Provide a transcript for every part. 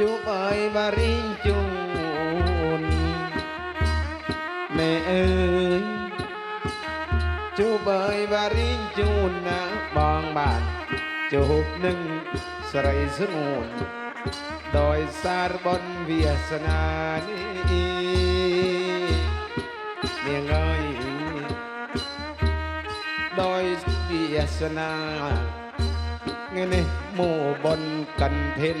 จูบอยบาริจูนแม่เอ้ยจูบอยบาริจูนนะบองบาทจูบหนึ่งสไรสมุนโดยสารบนเวียสนานี้เมียงเอ้ยโดยเวียสนาเงนี่หมู่บนกันเทน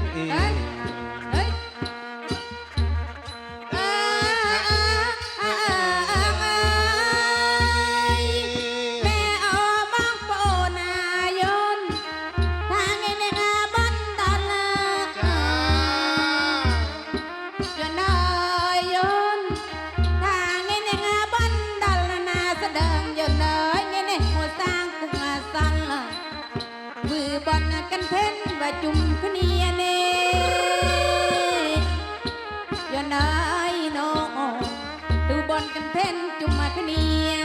อลกันเพ้นว่าจุ่มคเนียเน่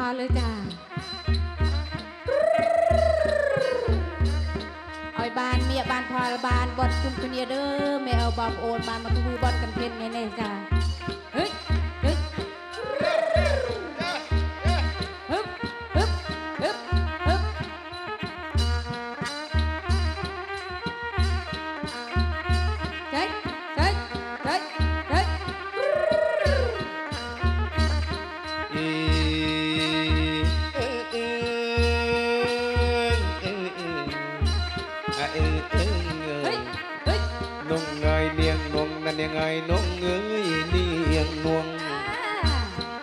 าเลยจ้าออยบานเมียบานพอลบานบดจุ่มตัวเนียเด้อแม่เอาบอมโอนบานมาทุบอลกันเพนไงเนี่ยจ้า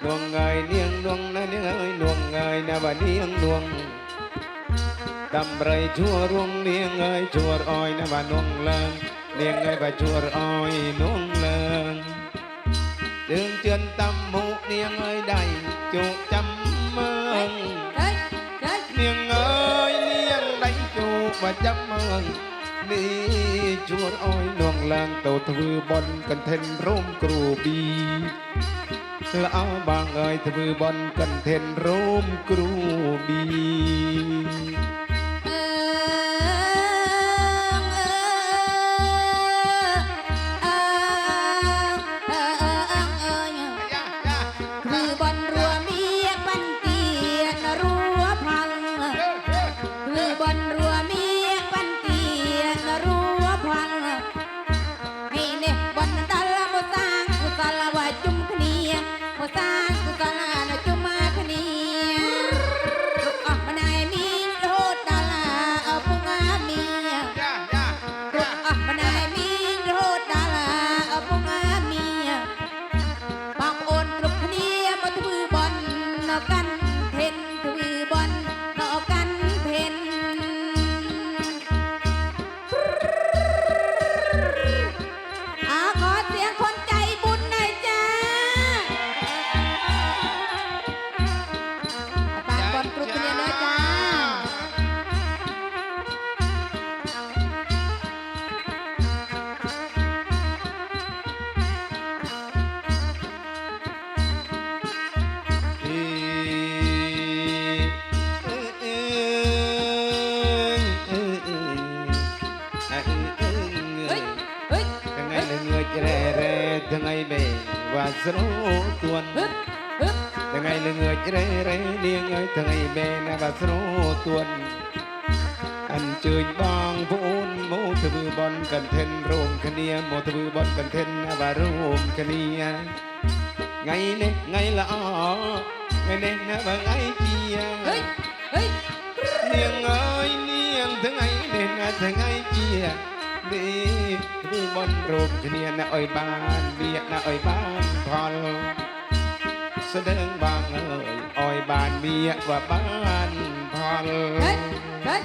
านวงเงยเนียงนวงนั่นยังไงนวงเงยนะบ่เนียงนวงดำไรชั่วรวงเนียงเงยชั่วอ้อยนะบ่นวงเลิงเนียงเงยบ่ชั่วอ้อยนวงเลิงดึงเจือนตำหมูเนียงเงยได้จุจำเมืองเฮ้ยเฮ้ยเนียงเอ้ยเนียงได้จูมาจำเมืองนี่ชวนอ้อยนวงลางเต่าทวือบอลกันเทนร่มกรูบี ละเอาบางเอ้ กัน រែរែថ្ងៃនេះវ៉ាស្រោទួនថ្ងៃលងើចរែរែនាងហើយថ្ងៃមែនវ៉ាស្រោទួនអញ្ជើញបងប្អូនមកធ្វើបន់កន្ធិនរួមគ្នាមកធ្វើបន់កន្ធិនវ៉ារួមគ្នាថ្ងៃនេះថ្ងៃល្អថ្ងៃនេះណាបងឯងជាហេហេនាងអើយនាងថ្ងៃនេះថ្ងៃជា ดีมีบนรูปเนียนะอ้อยบ้านเบียนะอ้อยบ้านพอลแสดงบางเอ้ยอ้อยบ้านเบียว่าบ้านพอลเฮ้ยเฮ้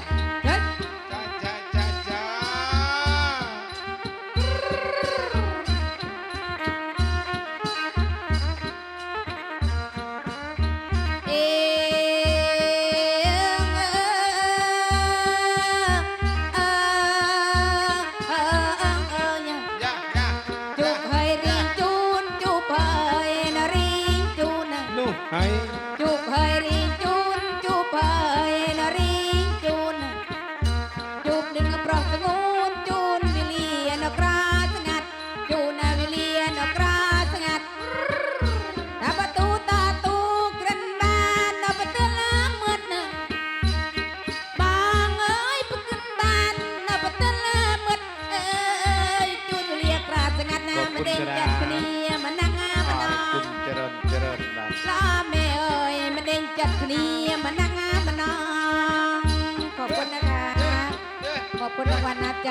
คนรางวัลนัำใจ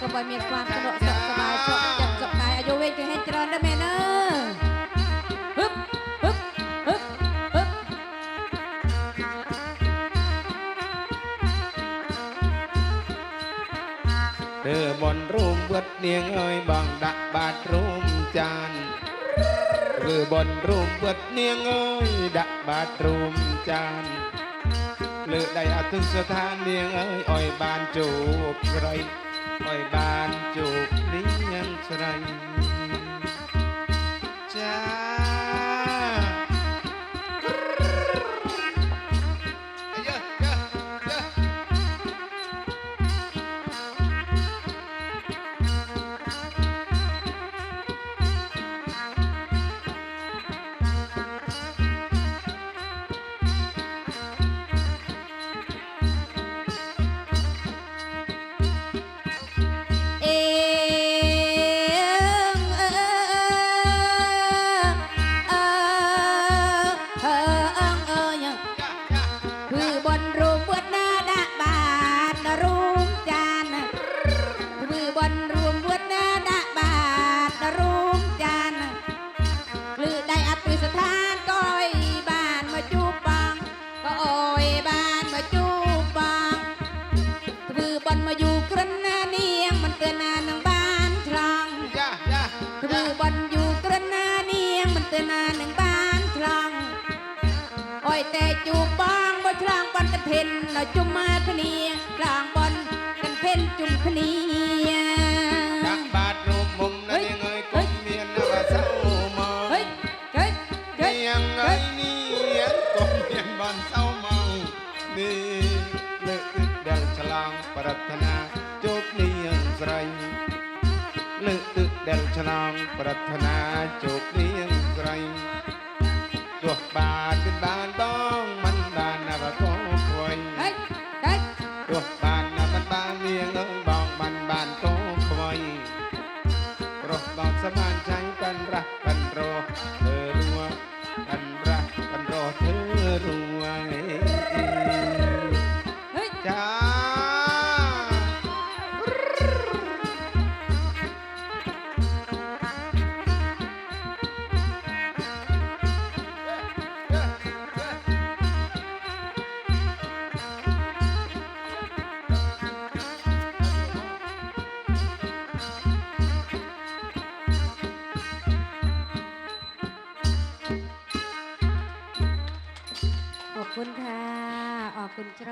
ก็บ่มีความสะดวกสบายสบจับสบายอายุเวทจะให้เจริญนะแม่เนอะฮึบฮึบฮึบฮึบเรือบนรูมเบิดเนียงเอ้ยบังดักบาดรูมจานเรือบนรูมเบิดเนียงเอ้ยดักบาดรูมจาน លើកដៃអទុស្ថាននាងអើយអោយបានជួបស្រីអោយបានជួបនាងស្រី ដល់ជុំមកគ្នាក្រាងបនកន្ទិនជុំគ្នាដាក់បាតរូបមុំនៅនាងអើយគុំមានអាសោមកហេហេហេនាងអើយនេះគុំមានបានសោមកនេះលើកទឹកដែលឆ្លងប្រាថ្នាជោគនាងស្រីលើកទឹកដែលឆ្លងប្រាថ្នាជោគនាងស្រី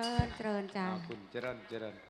ริญเจริญจ้า ขอบคุณเจริญเจริญ